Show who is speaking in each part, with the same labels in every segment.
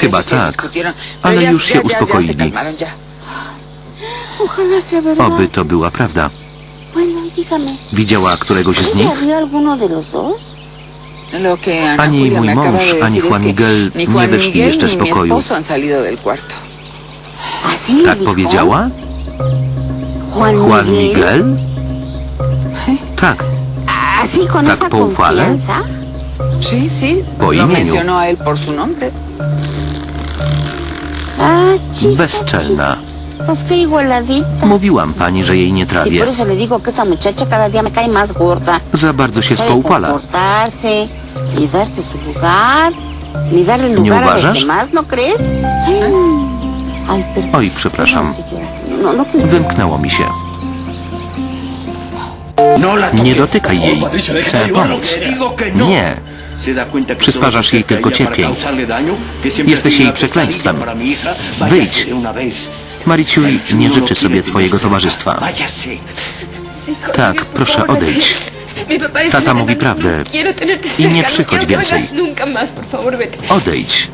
Speaker 1: Chyba tak, ale już się uspokoili. Oby to była prawda. Widziała któregoś z
Speaker 2: ¿ella
Speaker 1: nich?
Speaker 3: Ana
Speaker 1: Ani mój mąż, ani Juan Miguel
Speaker 3: ni
Speaker 1: nie wyszli jeszcze z pokoju.
Speaker 3: esposo han salido del cuarto.
Speaker 2: ¿Así le
Speaker 1: Tak powiedziała?
Speaker 2: Juan, Miguel.
Speaker 1: Tak,
Speaker 2: ¿Así con
Speaker 1: Tak poufale?
Speaker 3: Sí, sí.
Speaker 1: Po
Speaker 3: lo
Speaker 1: imieniu.
Speaker 3: mencionó a él por su nombre.
Speaker 2: Ah,
Speaker 1: bezczelna. Mówiłam pani, że jej nie trawię. Za bardzo się spoufala.
Speaker 2: comportarse, ni darse su lugar, ni darle lugar a los
Speaker 1: uważasz?
Speaker 2: ¿no.
Speaker 1: Oj, przepraszam.
Speaker 2: No, no.
Speaker 1: Wymknęło mi się. Nie dotykaj jej. Chcę pomóc. Nie. Przysparzasz jej tylko cierpień. Jesteś jej przekleństwem. Wyjdź. Mariciuj nie życzy sobie twojego towarzystwa. Tak, proszę odejdź.
Speaker 4: Tata mówi prawdę.
Speaker 1: I nie przychodź więcej.
Speaker 4: Odejdź.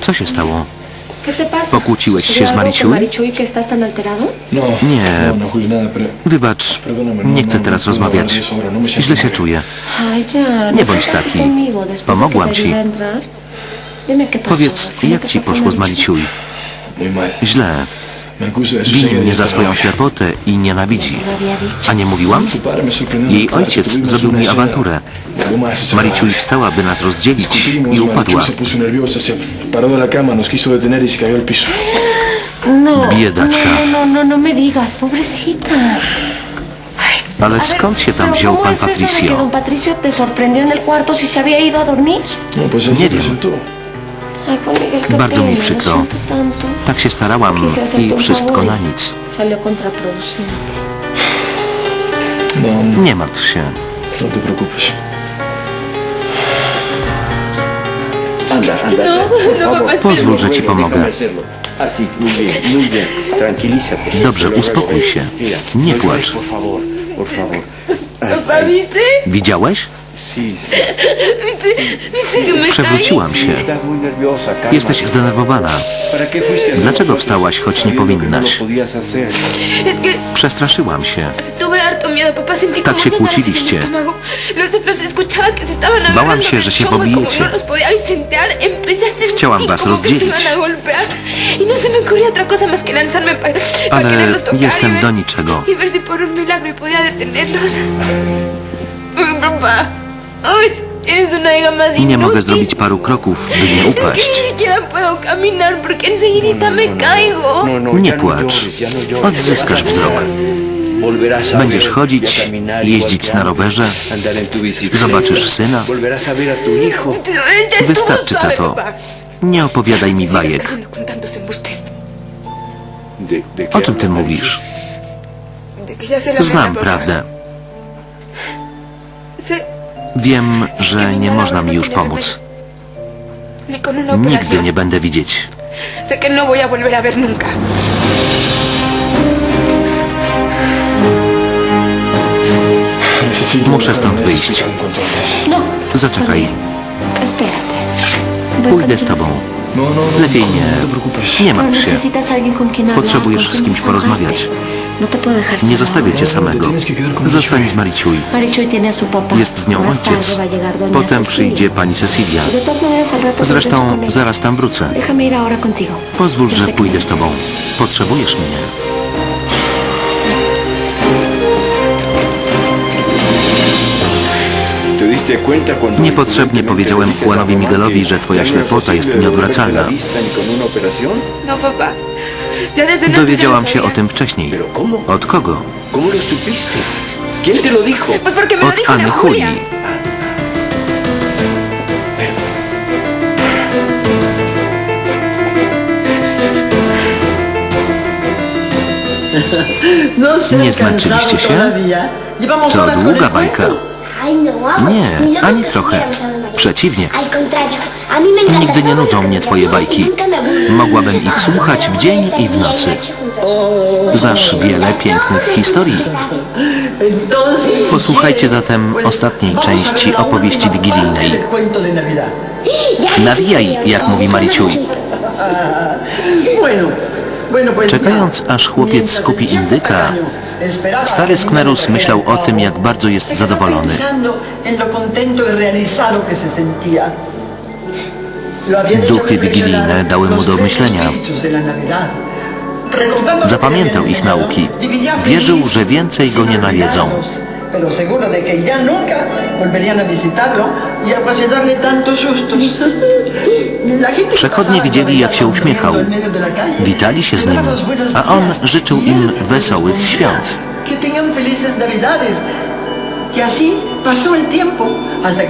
Speaker 1: Co się stało? Pokłóciłeś się z
Speaker 4: alterado?
Speaker 5: No,
Speaker 1: Nie.
Speaker 5: no, no.
Speaker 1: Wybacz, nie chcę teraz rozmawiać. Źle się czuję. Nie bądź taki. Pomogłam ci. Powiedz,
Speaker 4: ¿Cómo
Speaker 1: jak ci poszło z
Speaker 5: mal.
Speaker 1: Źle.
Speaker 5: Me acusa de su
Speaker 1: Wini
Speaker 5: ceguera
Speaker 1: mnie za swoją ślepotę i nienawidzi. A nie mówiłam? Jej ojciec zrobił mi awanturę.
Speaker 5: Rabia.
Speaker 1: wstała, by nas rozdzielić i upadła.
Speaker 5: Piso.
Speaker 4: No,
Speaker 1: Biedaczka.
Speaker 4: no, no, no, no me digas, pobrecita.
Speaker 1: Ale skąd się tam wziął
Speaker 4: ¿cómo
Speaker 1: pan Patricio?
Speaker 4: don Patricio te sorprendió en el cuarto si se había ido a dormir?
Speaker 5: No, pues él
Speaker 1: Nie wiem. Bardzo mi przykro. Tak się starałam i wszystko na nic.
Speaker 5: No,
Speaker 1: Nie martw się.
Speaker 5: no.
Speaker 6: Anda, anda.
Speaker 4: no, papá.
Speaker 1: Pozwól, że ci pomogę.
Speaker 6: Así, muy bien, muy bien. Tranquilízate.
Speaker 1: Dobrze, uspokój się. Nie
Speaker 6: no,
Speaker 1: płacz.
Speaker 6: Por favor, por favor.
Speaker 4: Papá, ¿viste?
Speaker 1: Widziałeś?
Speaker 6: Sí,
Speaker 4: ¿Viste? ¿Viste que me
Speaker 1: Przewróciłam się. Jesteś zdenerwowana.
Speaker 6: ¿Para qué fuiste a
Speaker 1: Dlaczego wstałaś, choć nie
Speaker 6: no
Speaker 1: powinnaś?
Speaker 4: que
Speaker 1: Przestraszyłam się. Tak się kłóciliście. Bałam się, że się pobijecie.
Speaker 4: no
Speaker 1: Chciałam was rozdzielić.
Speaker 4: Y no
Speaker 1: Ale
Speaker 4: y
Speaker 1: jestem do niczego.
Speaker 4: y papá.
Speaker 1: I nie mogę zrobić paru kroków, by nie upaść. Nie płacz. Odzyskasz wzrok. Będziesz chodzić, jeździć na rowerze, zobaczysz syna. Wystarczy, tato. Nie opowiadaj mi bajek.
Speaker 4: cayendo con tantos embustes.
Speaker 6: ¿De, de qué
Speaker 1: O czym ty mówisz? Znam prawdę. Wiem, że nie można mi już pomóc. Nigdy nie będę widzieć.
Speaker 4: Sé que no voy a volver a ver nunca.
Speaker 5: Necesito
Speaker 1: Muszę stąd wyjść.
Speaker 4: No.
Speaker 1: Zaczekaj, pójdę z tobą.
Speaker 5: No, no, no.
Speaker 1: Lepiej nie. Nie martw się.
Speaker 4: hablar,
Speaker 1: Potrzebujesz z kimś porozmawiać. Nie zostawię cię samego. Zostań z Mariciuj.
Speaker 4: Marichuy.
Speaker 1: Jest z nią ojciec. Potem przyjdzie pani Cecilia. Zresztą zaraz tam wrócę. Pozwól, że pójdę z tobą. Potrzebujesz mnie. Niepotrzebnie powiedziałem Juanowi Miguelowi, że twoja ślepota jest nieodwracalna.
Speaker 4: No, papá. Antes
Speaker 1: Dowiedziałam się o tym wcześniej. Od kogo? Od Anny Julii.
Speaker 4: Julia.
Speaker 7: Nie zmęczyliście się? To długa bajka. Nie, ani trochę. Przeciwnie. Nigdy nie nudzą mnie twoje bajki. Mogłabym ich słuchać w dzień i w nocy. Znasz wiele pięknych historii. Posłuchajcie zatem ostatniej części opowieści wigilijnej. Nawijaj, jak mówi Mariciuj. Czekając, aż chłopiec kupi indyka, stary Sknerus myślał o tym, jak bardzo jest zadowolony. Duchy wigilijne dały mu do myślenia. Zapamiętał ich nauki. Wierzył, że więcej go nie nawiedzą. Przechodnie widzieli, jak się uśmiechał. Witali się z nim, a on życzył im wesołych świąt.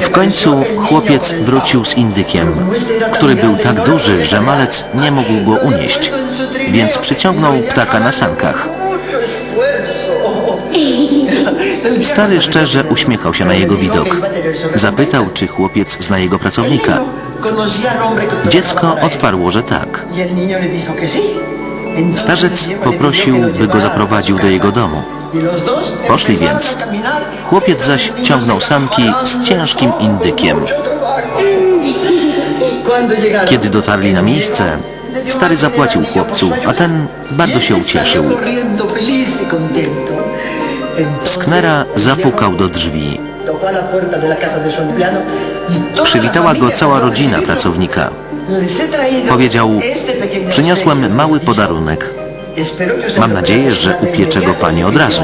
Speaker 7: W końcu chłopiec wrócił z indykiem, który był tak duży, że malec nie mógł go unieść, więc przyciągnął ptaka na sankach. Stary szczerze uśmiechał się na jego widok. Zapytał, czy chłopiec zna jego pracownika. Dziecko odparło, że tak. Starzec poprosił, by go zaprowadził do jego domu. Poszli więc. Chłopiec zaś ciągnął sanki z ciężkim indykiem. Kiedy dotarli na miejsce, stary zapłacił chłopcu, a ten bardzo się ucieszył. Sknera zapukał do drzwi. Przywitała go cała rodzina pracownika. Powiedział, przyniosłem mały podarunek. Mam nadzieję, że upiecze go pani od razu.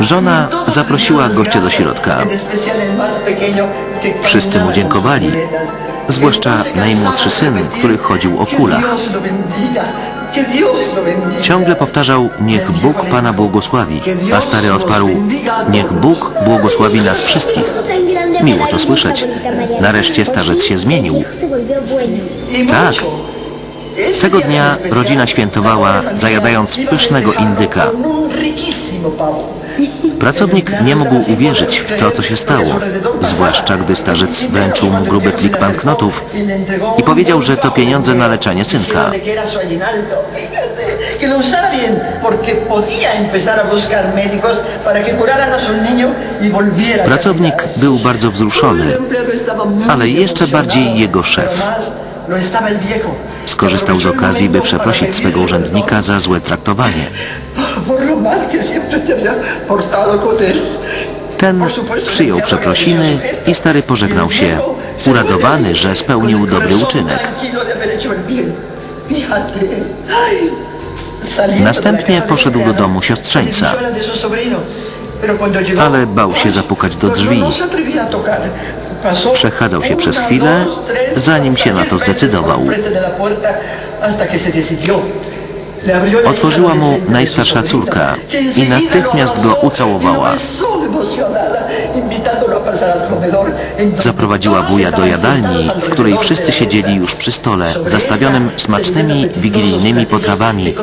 Speaker 7: Żona zaprosiła gościa do środka. Wszyscy mu dziękowali, zwłaszcza najmłodszy syn, który chodził o kulach. Ciągle powtarzał, niech Bóg Pana błogosławi, a stary odparł, niech Bóg błogosławi nas wszystkich. Miło to słyszeć. Nareszcie starzec się zmienił. Tak. Tego dnia rodzina świętowała, zajadając pysznego indyka. Pracownik nie mógł uwierzyć w to, co się stało, zwłaszcza gdy starzec wręczył mu gruby plik banknotów i powiedział, że to pieniądze na leczenie synka. Pracownik był bardzo wzruszony, ale jeszcze bardziej jego szef. Skorzystał z okazji, by przeprosić swego urzędnika za złe traktowanie. Ten przyjął przeprosiny i stary pożegnał się, uradowany, że spełnił dobry uczynek. Następnie poszedł do domu siostrzeńca, ale bał się zapukać do drzwi. Przechadzał się przez chwilę, zanim się na to zdecydował. Otworzyła mu najstarsza córka i natychmiast go ucałowała. Zaprowadziła wuja do jadalni, w której wszyscy siedzieli już przy stole, zastawionym smacznymi wigilijnymi potrawami,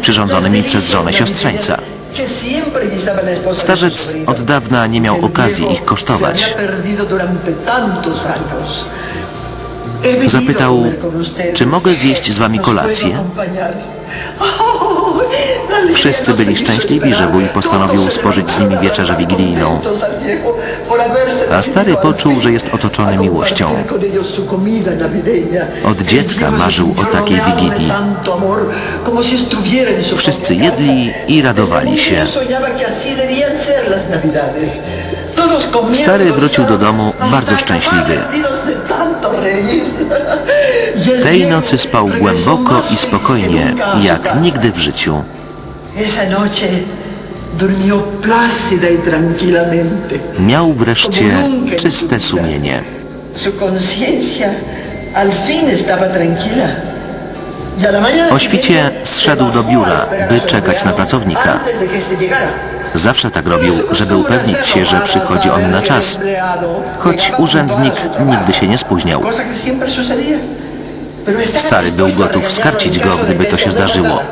Speaker 7: przyrządzonymi przez żonę siostrzeńca. Starzec od dawna nie miał okazji ich kosztować. Zapytał, czy mogę zjeść z wami kolację? Wszyscy byli szczęśliwi, że wuj postanowił spożyć z nimi wieczerzę wigilijną. A stary poczuł, że jest otoczony miłością. Od dziecka marzył o takiej wigilii. Wszyscy jedli i radowali się. Stary wrócił do domu bardzo szczęśliwy. Tej nocy spał głęboko i spokojnie, jak nigdy w życiu. Miał wreszcie czyste sumienie. O świcie zszedł do biura, by czekać na pracownika. Zawsze tak robił, żeby upewnić się, że przychodzi on na czas, choć urzędnik nigdy się nie spóźniał.
Speaker 1: Stary był gotów skarcić go, gdyby to się zdarzyło.